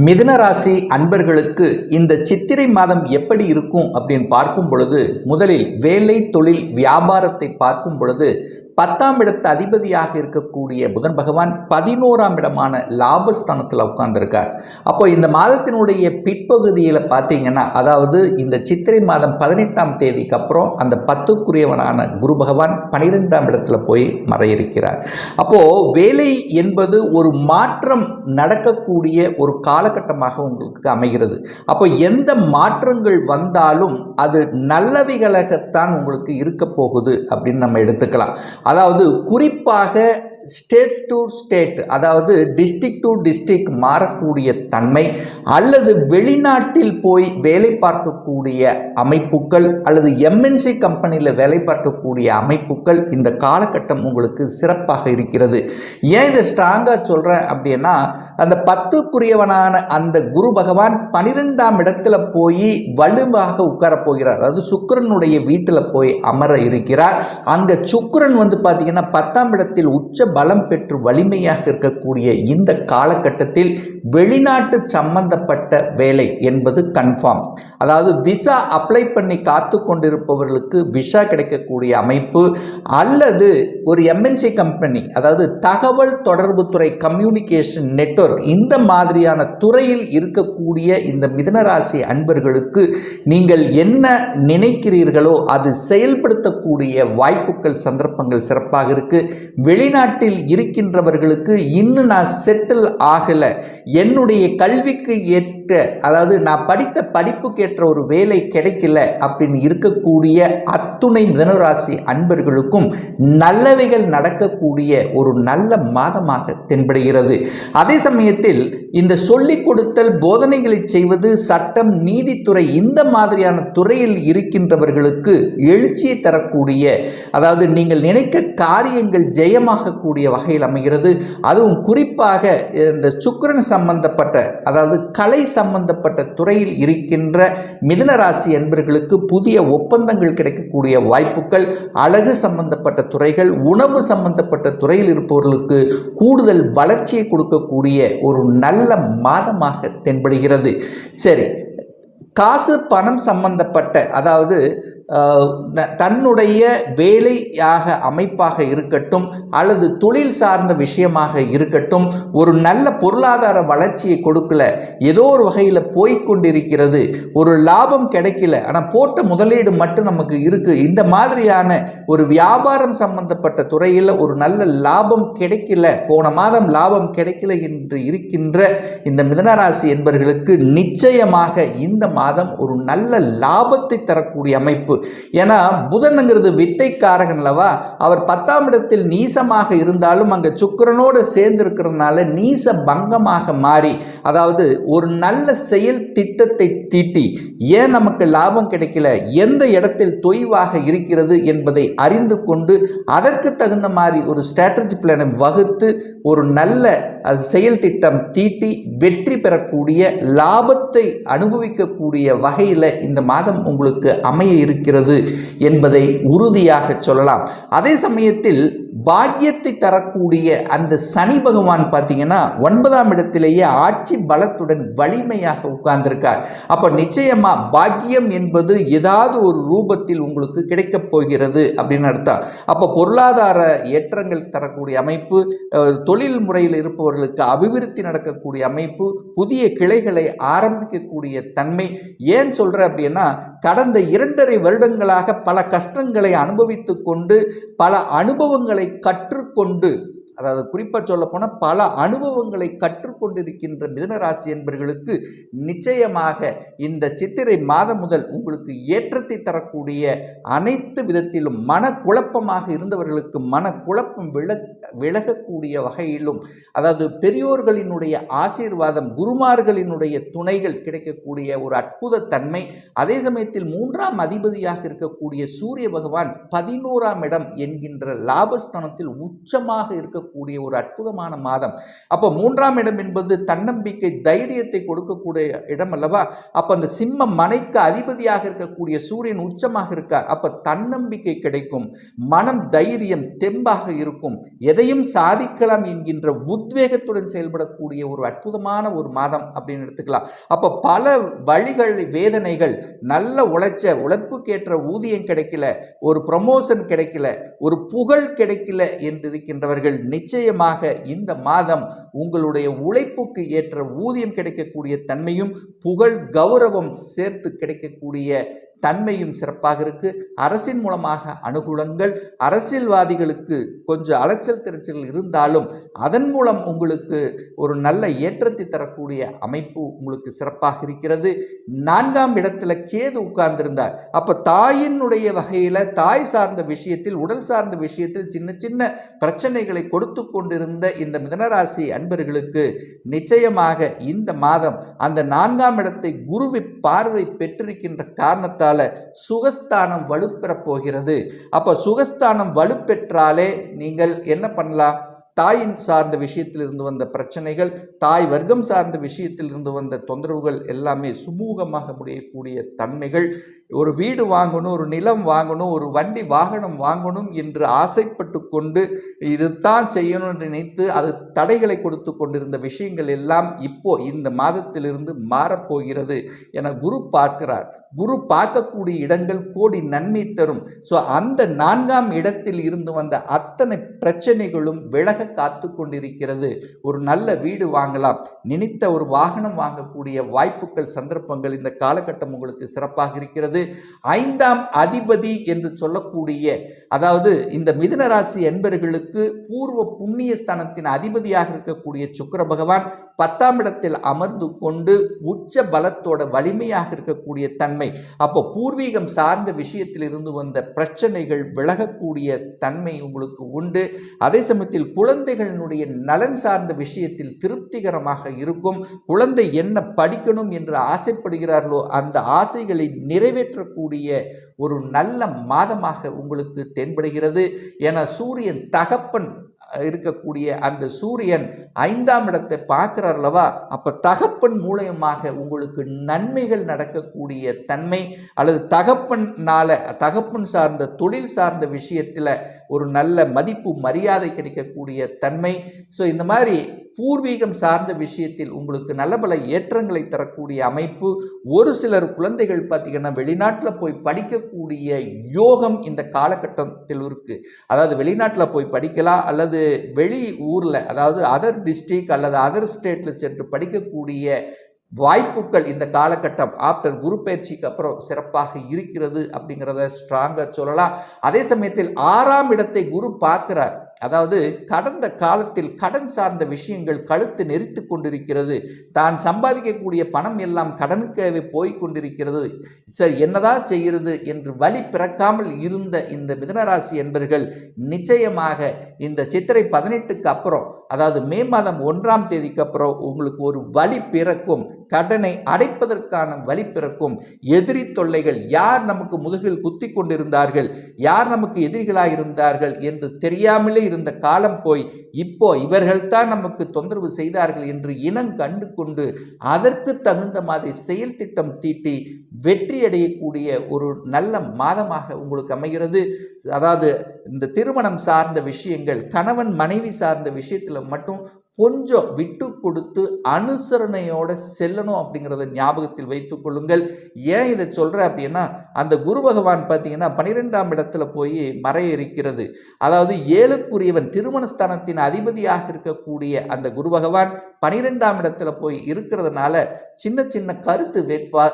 மிதுன ராசி அன்பர்களுக்கு இந்த சித்திரை மாதம் எப்படி இருக்கும் அப்படின்னு பார்க்கும் பொழுது முதலில் வேலை தொழில் வியாபாரத்தை பார்க்கும் பொழுது பத்தாம் இடத்து அதிபதியாக இருக்கக்கூடிய புதன் பகவான் பதினோராம் இடமான லாபஸ்தானத்தில் உட்கார்ந்துருக்கார். அப்போ இந்த மாதத்தினுடைய பிற்பகுதியில் பார்த்தீங்கன்னா அதாவது இந்த சித்திரை மாதம் பதினெட்டாம் தேதிக்கு அப்புறம் அந்த பத்துக்குரியவனான குரு பகவான் பனிரெண்டாம் இடத்துல போய் மறையிருக்கிறார். அப்போது வேலை என்பது ஒரு மாற்றம் நடக்கக்கூடிய ஒரு காலகட்டமாக உங்களுக்கு அமைகிறது. அப்போ எந்த மாற்றங்கள் வந்தாலும் அது நல்லவைகளாகத்தான் உங்களுக்கு இருக்க போகுது அப்படின்னு நம்ம எடுத்துக்கலாம். அதாவது குறிப்பாக ஸ்டேட் டு ஸ்டேட் அதாவது டிஸ்ட்ரிக் டு டிஸ்ட்ரிக் மாறக்கூடிய தன்மை அல்லது வெளிநாட்டில் போய் வேலை பார்க்கக்கூடிய அமைப்புகள் அல்லது எம்என்சி கம்பெனியில் வேலை பார்க்கக்கூடிய அமைப்புகள் இந்த காலகட்டம் உங்களுக்கு சிறப்பாக இருக்கிறது. ஏன் இதை ஸ்ட்ராங்காக சொல்கிறேன் அப்படின்னா அந்த பத்துக்குரியவனான அந்த குரு பகவான் பனிரெண்டாம் இடத்துல போய் வலுவாக உட்கார போகிறார். அதாவது சுக்கிரனுடைய வீட்டில் போய் அமர இருக்கிறார். அங்கே சுக்கரன் வந்து பார்த்தீங்கன்னா பத்தாம் இடத்தில் உச்ச பலம் பெற்று வலிமையாக இருக்கக்கூடிய இந்த காலகட்டத்தில் வெளிநாட்டு சம்பந்தப்பட்ட வேலை என்பது கன்ஃபார்ம் அதாவது விசா அப்ளை பண்ணி காத்து கொண்டிருப்பவர்களுக்கு விசா கிடைக்கக்கூடிய அமைப்பு அல்லது ஒரு எம்என்சி கம்பெனி அதாவது தகவல் தொடர்பு துறை கம்யூனிகேஷன் நெட்வொர்க் இந்த மாதிரியான துறையில் இருக்கக்கூடிய இந்த மிதனராசி அன்பர்களுக்கு நீங்கள் என்ன நினைக்கிறீர்களோ அது செயல்படுத்தக்கூடிய வாய்ப்புகள் சந்தர்ப்பங்கள் சிறப்பாக இருக்கு. வெளிநாட்டில் இருக்கின்றவர்களுக்கு இன்னும் நான் செட்டில் ஆகலை. என்னுடைய கல்விக்கு ஏற்ற அதாவது நான் படித்த படிப்புக்கு ஏற்ற ஒரு வேலை கிடைக்கல அப்படின்னு இருக்கக்கூடிய அத்துணை மிதனராசி அன்பர்களுக்கும் நல்லவைகள் நடக்கக்கூடிய ஒரு நல்ல மாதமாக தென்படுகிறது. அதே சமயத்தில் இந்த சொல்லிக் கொடுத்தல் போதனைகளை செய்வது சட்டம் நீதித்துறை இந்த மாதிரியான துறையில் இருக்கின்றவர்களுக்கு எழுச்சியை தரக்கூடிய அதாவது நீங்கள் நினைக்க காரியங்கள் ஜெயமாகக்கூடிய வகையில் அமைகிறது. அதுவும் குறிப்பாக இந்த சுக்கரன் சம்பந்தப்பட்ட அதாவது கலை சம்பந்தப்பட்ட துறையில் இருக்கின்ற மிதனராசி என்பர்களுக்கு புதிய ஒப்பந்தங்கள் கிடைக்கக்கூடிய வாய்ப்புகள் அழகு சம்பந்தப்பட்ட துறைகள் உணவு சம்பந்தப்பட்ட துறையில் இருப்பவர்களுக்கு கூடுதல் வளர்ச்சியை கொடுக்கக்கூடிய ஒரு நல்ல மாதமாக தென்படுகிறது. சரி காசு பணம் சம்பந்தப்பட்ட அதாவது த- தன்னுடைய வேலையாக அமைப்பாக இருக்கட்டும் அல்லது தொழில் சார்ந்த விஷயமாக இருக்கட்டும் ஒரு நல்ல பொருளாதார வளர்ச்சியை கொடுக்கல ஏதோ ஒரு வகையில் போய்கொண்டிருக்கிறது ஒரு லாபம் கிடைக்கல ஆனால் போட்ட முதலீடு மட்டும் நமக்கு இருக்கு இந்த மாதிரியான ஒரு வியாபாரம் சம்பந்தப்பட்ட துறையில் ஒரு நல்ல லாபம் கிடைக்கல போன மாதம் லாபம் கிடைக்கல என்று இருக்கின்ற இந்த மிதனராசி என்பவர்களுக்கு நிச்சயமாக இந்த மாதம் ஒரு நல்ல லாபத்தை தரக்கூடிய அமைப்பு. ஏன்னா புதனுங்கிறது வித்தைக்காரகன் அல்லவா? அவர் பத்தாம் இடத்தில் நீசமாக இருந்தாலும் அங்கே சுக்கரனோடு சேர்ந்து இருக்கிறதுனால நீச பங்கமாக மாறி அதாவது ஒரு நல்ல செயல் திட்டத்தை தீட்டி ஏன் நமக்கு லாபம் கிடைக்கல? எந்த இடத்தில் தொய்வாக இருக்கிறது என்பதை அறிந்து கொண்டு அதற்கு தகுந்த மாதிரி ஒரு ஸ்ட்ராட்டஜி பிளானை வகுத்து ஒரு நல்ல அது செயல் திட்டம் தீட்டி வெற்றி பெறக்கூடிய லாபத்தை அனுபவிக்கக்கூடிய கூடிய வகையில் இந்த மாதம் உங்களுக்கு அமைய இருக்கிறது என்பதை உறுதியாக சொல்லலாம். அதே சமயத்தில் பாக்கியத்தை தரக்கூடிய அந்த சனி பகவான் பார்த்தீங்கன்னா ஒன்பதாம் இடத்திலேயே ஆட்சி பலத்துடன் வலிமையாக உட்கார்ந்திருக்கார். அப்போ நிச்சயமாக பாக்கியம் என்பது ஏதாவது ஒரு ரூபத்தில் உங்களுக்கு கிடைக்கப் போகிறது அப்படின்னு அர்த்தம். அப்போ பொருளாதார ஏற்றங்கள் தரக்கூடிய அமைப்பு தொழில் முறையில் இருப்பவர்களுக்கு அபிவிருத்தி நடக்கக்கூடிய அமைப்பு புதிய கிளைகளை ஆரம்பிக்கக்கூடிய தன்மை. ஏன் சொல்கிறேன் அப்படின்னா கடந்த இரண்டரை வருடங்களாக பல கஷ்டங்களை அனுபவித்து கொண்டு பல அனுபவங்களை கற்றுக்கொண்டு அதாவது குறிப்பாக சொல்லப்போனால் பல அனுபவங்களை கற்றுக்கொண்டிருக்கின்ற மிதனராசி என்பர்களுக்கு நிச்சயமாக இந்த சித்திரை மாதம் முதல் உங்களுக்கு ஏற்றத்தை தரக்கூடிய அனைத்து விதத்திலும் மனக்குழப்பமாக இருந்தவர்களுக்கு மனக்குழப்பம் வில விலகக்கூடிய வகையிலும் அதாவது பெரியோர்களினுடைய ஆசீர்வாதம் குருமார்களினுடைய துணைகள் கிடைக்கக்கூடிய ஒரு அற்புத தன்மை அதே சமயத்தில் மூன்றாம் அதிபதியாக இருக்கக்கூடிய சூரிய பகவான் பதினோராம் இடம் என்கின்ற லாபஸ்தானத்தில் உச்சமாக இருக்க கொடுக்கக்கூடிய ஒரு அற்புதமான மாதம். அப்போ மூன்றாம் இடம் என்பது தன்னம்பிக்கை தைரியத்தை கொடுக்கக்கூடிய இடம் அல்லவா? அப்ப அந்த சிம்ம மனைக்கு அதிபதியாக இருக்கக்கூடிய சூரியன் உச்சமாக இருக்கார். அப்ப தன்னம்பிக்கை கிடைக்கும் மனம் தைரியம் தெம்பாக இருக்கும். எதையும் சாதிக்கலாம் என்கின்ற உத்வேகத்துடன் செயல்படக்கூடிய ஒரு அற்புதமான ஒரு மாதம் அப்படின்னு எடுத்துக்கலாம். அப்ப பல வழிகள் வேதனைகள் நல்ல உழைச்ச உழைப்புக்கேற்ற ஊதியம் கிடைக்கல ஒரு ப்ரமோஷன் கிடைக்கல ஒரு புகழ் கிடைக்கல என்று இருக்கின்றவர்கள் நிச்சயமாக இந்த மாதம் உங்களுடைய உழைப்புக்கு ஏற்ற ஊதியம் கிடைக்கக்கூடிய தன்மையும் புகழ் கௌரவம் சேர்த்து கிடைக்கக்கூடிய தன்மையும் சிறப்பாக இருக்கு. அரசின் மூலமாக அனுகூலங்கள் அரசியல்வாதிகளுக்கு கொஞ்சம் அலைச்சல் திருச்சல் இருந்தாலும் அதன் மூலம் உங்களுக்கு ஒரு நல்ல ஏற்றத்தை தரக்கூடிய அமைப்பு உங்களுக்கு சிறப்பாக இருக்கிறது. நான்காம் இடத்துல கேது உட்கார்ந்திருந்தார். அப்ப தாயினுடைய வகையில தாய் சார்ந்த விஷயத்தில் உடல் சார்ந்த விஷயத்தில் சின்ன சின்ன பிரச்சனைகளை கொடுத்து கொண்டிருந்த இந்த மிதனராசி அன்பர்களுக்கு நிச்சயமாக இந்த மாதம் அந்த நான்காம் இடத்தை குருவி பார்வை பெற்றிருக்கின்ற காரணத்தால் சுகஸ்தானம் வலுப்பெறப் போகிறது அப்போ சுகஸ்தானம் வலுப்பெற்றாலே நீங்கள் என்ன பண்ணலாம்? தாயின் சார்ந்த விஷயத்தில் இருந்து வந்த பிரச்சனைகள் தாய் வர்க்கம் சார்ந்த விஷயத்தில் இருந்து வந்த தொந்தரவுகள் எல்லாமே சுமூகமாக முடியக்கூடிய தன்மைகள். ஒரு வீடு வாங்கணும் ஒரு நிலம் வாங்கணும் ஒரு வண்டி வாகனம் வாங்கணும் என்று ஆசைப்பட்டு கொண்டு இதுதான் செய்யணும் என்று நினைத்து அது தடைகளை கொடுத்து கொண்டிருந்த விஷயங்கள் எல்லாம் இப்போ இந்த மாதத்திலிருந்து மாறப்போகிறது என குரு பார்க்கிறார். குரு பார்க்கக்கூடிய இடங்கள் கோடி நன்மை தரும். ஸோ அந்த நான்காம் இடத்தில் இருந்து வந்த அத்தனை பிரச்சனைகளும் விலக காத்து கொண்டிருக்கிறது ஒரு நல்ல வீடு வாங்கலாம். நினைத்த ஒரு வாகனம் வாங்கக்கூடிய வாய்ப்புகள் சந்தர்ப்பங்கள் இந்த காலகட்டம் உங்களுக்கு சிறப்பாக இருக்கிறது. ஐந்தாம் அதிபதி என்று சொல்லக்கூடிய அதாவது இந்த மிதுன ராசி என்பர்களுக்கு பூர்வ புண்ணிய ஸ்தானத்தின் அதிபதியாக இருக்கக்கூடிய சுக்கர பகவான் பத்தாம் இடத்தில் அமர்ந்து கொண்டு உச்ச பலத்தோட வலிமையாக இருக்கக்கூடிய தன்மை. அப்போ பூர்வீகம் சார்ந்த விஷயத்தில் இருந்து வந்த பிரச்சனைகள் விலகக்கூடிய தன்மை உங்களுக்கு உண்டு. அதே சமயத்தில் குல குழந்தைகளினுடைய நலன் சார்ந்த விஷயத்தில் திருப்திகரமாக இருக்கும். குழந்தை என்ன படிக்கணும் என்று ஆசைப்படுகிறார்களோ அந்த ஆசைகளை நிறைவேற்றக்கூடிய ஒரு நல்ல மாதமாக உங்களுக்கு தென்படுகிறது. என சூரியன் தகப்பன் இருக்கக்கூடிய அந்த சூரியன் ஐந்தாம் இடத்தை பார்க்கிறார் அல்லவா அப்போ தகப்பன் மூலயமாக உங்களுக்கு நன்மைகள் நடக்கக்கூடிய தன்மை அல்லது தகப்பன்னால தகப்பன் சார்ந்த தொழில் சார்ந்த விஷயத்தில் ஒரு நல்ல மதிப்பு மரியாதை கிடைக்கக்கூடிய தன்மை. ஸோ இந்த மாதிரி பூர்வீகம் சார்ந்த விஷயத்தில் உங்களுக்கு நல்ல பல ஏற்றங்களை தரக்கூடிய அமைப்பு ஒரு சிலர் குழந்தைகள் பார்த்திங்கன்னா வெளிநாட்டில் போய் படிக்கக்கூடிய யோகம் இந்த காலகட்டத்தில் இருக்குது அதாவது வெளிநாட்டில் போய் படிக்கலாம் அல்லது வெளி ஊரில் அதாவது அதர் டிஸ்ட்ரிக் அல்லது அதர் ஸ்டேட்டில் சென்று படிக்கக்கூடிய வாய்ப்புகள் இந்த காலகட்டம் ஆஃப்டர் குரு பயிற்சிக்கு அப்புறம் சிறப்பாக இருக்கிறது அப்படிங்கிறத ஸ்ட்ராங்காக சொல்லலாம். அதே சமயத்தில் ஆறாம் இடத்தை குரு பார்க்குறார். அதாவது கடந்த காலத்தில் கடன் சார்ந்த விஷயங்கள் கழுத்து நெரித்து கொண்டிருக்கிறது. தான் சம்பாதிக்கக்கூடிய பணம் எல்லாம் கடனுக்காகவே போய் கொண்டிருக்கிறது. சரி என்னதான் செய்கிறது என்று வழி பிறக்காமல் இருந்த இந்த மிதனராசி என்பர்கள் நிச்சயமாக இந்த சித்திரை பதினெட்டுக்கு அப்புறம் அதாவது மே மாதம் ஒன்றாம் தேதிக்கு அப்புறம் உங்களுக்கு ஒரு வழி பிறக்கும். கடனை அடைப்பதற்கான வழி பிறக்கும். எதிரி தொல்லைகள் யார் நமக்கு முதுகில் குத்தி கொண்டிருந்தார்கள்? யார் நமக்கு எதிரிகளாக இருந்தார்கள் என்று தெரியாமலே இருந்த காலம் போய் இப்போ இவர்கள்தான் நமக்கு தொந்தரவு செய்தார்கள் என்று இனம் கண்டு கொண்டு அதற்கு தகுந்த மாதிரி செயல் திட்டம் தீட்டி வெற்றி அடையக்கூடிய ஒரு நல்ல மாதமாக உங்களுக்கு அமைகிறது. அதாவது இந்த திருமணம் சார்ந்த விஷயங்கள் கணவன் மனைவி சார்ந்த விஷயத்தில் மட்டும் கொஞ்சம் விட்டு கொடுத்து அனுசரணையோட செல்லணும் அப்படிங்கிறத ஞாபகத்தில் வைத்துக் கொள்ளுங்கள். ஏன் இதை சொல்கிறேன் அப்படின்னா அந்த குரு பகவான் பார்த்தீங்கன்னா பனிரெண்டாம் இடத்துல போய் மறைய இருக்கிறது அதாவது ஏழுக்குரியவன் திருமணஸ்தானத்தின் அதிபதியாக இருக்கக்கூடிய அந்த குரு பகவான் பனிரெண்டாம் இடத்துல போய் இருக்கிறதுனால சின்ன சின்ன கருத்து வேட்பா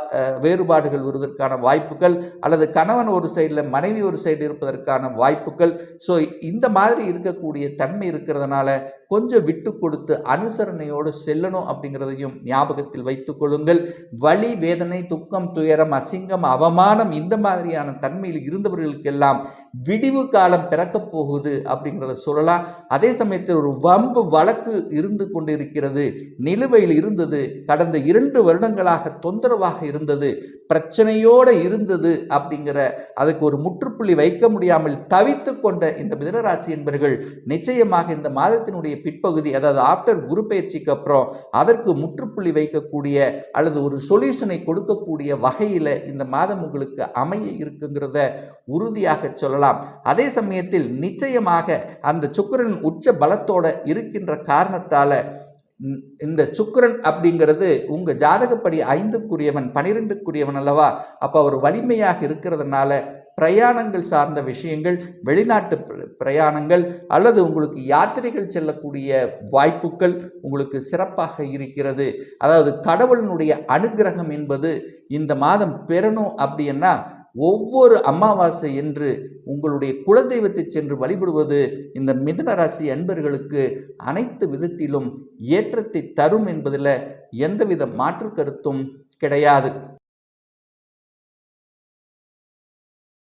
வேறுபாடுகள் வருவதற்கான வாய்ப்புகள் அல்லது கணவன் ஒரு சைடில் மனைவி ஒரு சைடு இருப்பதற்கான வாய்ப்புகள். ஸோ இந்த மாதிரி இருக்கக்கூடிய தன்மை இருக்கிறதுனால கொஞ்சம் விட்டு கொடு கொடுத்து அனுசரணையோடு செல்லணும் அப்படிங்கிறதையும் ஞாபகத்தில் வைத்துக் கொள்ளுங்கள். வலி வேதனை துக்கம் துயரம் அசிங்கம் அவமானம் இந்த மாதிரியான தன்மையில் இருந்தவர்களுக்கெல்லாம் விடிவு காலம் பிறக்கப் போகுது அப்படிங்கிறத சொல்லலாம். அதே சமயத்தில் ஒரு வம்பு வழக்கு இருந்து கொண்டிருக்கிறது. நிலுவையில் இருந்தது. கடந்த இரண்டு வருடங்களாக தொந்தரவாக இருந்தது. பிரச்சனையோடு இருந்தது அப்படிங்கிற அதுக்கு ஒரு முற்றுப்புள்ளி வைக்க முடியாமல் தவித்து கொண்ட இந்த மிதனராசி என்பர்கள் நிச்சயமாக இந்த மாதத்தினுடைய பிற்பகுதி அதாவது ஆஃப்டர் குரு பயிற்சிக்கு அப்புறம் அதற்கு முற்றுப்புள்ளி வைக்கக்கூடிய அல்லது ஒரு சொல்யூஷனை கொடுக்கக்கூடிய வகையில் இந்த மாதம் உங்களுக்கு அமைய இருக்குங்கிறத உறுதியாக சொல்லலாம். அதே சமயத்தில் நிச்சயமாக அந்த சுக்கிரன் உச்ச பலத்தோட இருக்கின்ற காரணத்தால் இந்த- சுக்கரன் சுக்கிரன் அப்படிங்கிறது உங்கள் ஜாதகப்படி ஐந்துக்குரியவன் பனிரெண்டுக்குரியவன் அல்லவா? அப்போ அவர் வலிமையாக இருக்கிறதுனால பிரயாணங்கள் சார்ந்த விஷயங்கள் வெளிநாட்டு பிர- பிரயாணங்கள் அல்லது உங்களுக்கு யாத்திரைகள் செல்லக்கூடிய வாய்ப்புகள் உங்களுக்கு சிறப்பாக இருக்கிறது. அதாவது கடவுளினுடைய அனுக்கிரகம் என்பது இந்த மாதம் பெறணும் அப்படின்னா ஒவ்வொரு அமாவாசை என்று உங்களுடைய குலதெய்வத்தை சென்று வழிபடுவது இந்த மிதன ராசி அன்பர்களுக்கு அனைத்து விதத்திலும் ஏற்றத்தை தரும் என்பதில் எந்தவித மாற்று கருத்தும் கிடையாது.